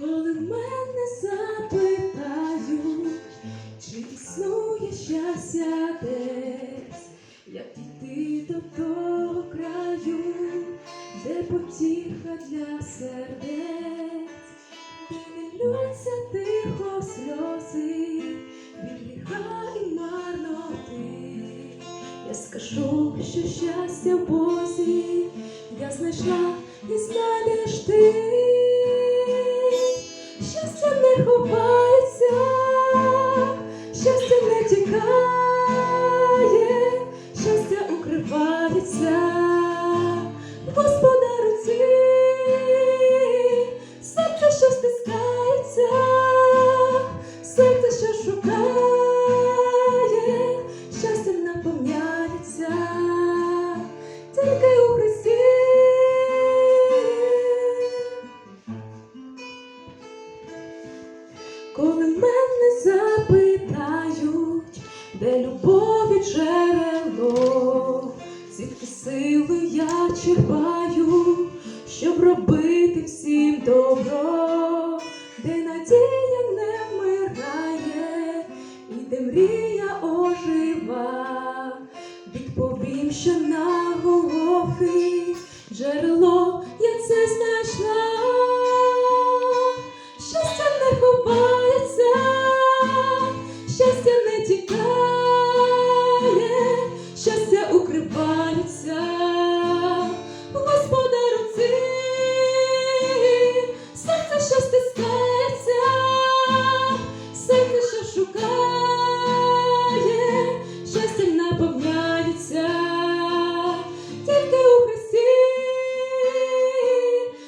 Коли мене запитають, чи існує щастя десь, як дійти до того краю, де потіха для сердець, де не лються тихо сльози, від гріха і марноти. Я скажу, що щастя в Бозі я знайшла і знайдеш ти. Не ховається, щастя не тікає, Коли мене запитають, де любові джерело, звідки сили я черпаю, щоб робити всім добро, де надія не вмирає, і де мрія ожива, відповім, що на Голгофі джерело я це знайшла. Шукає, щастя наповняється, тільки у Христі,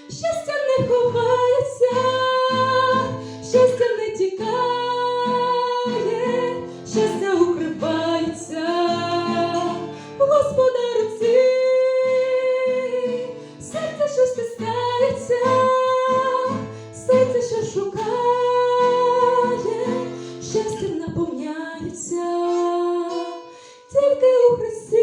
щастя не ховається, щастя не тікає, щастя укривається, Господи. precisa.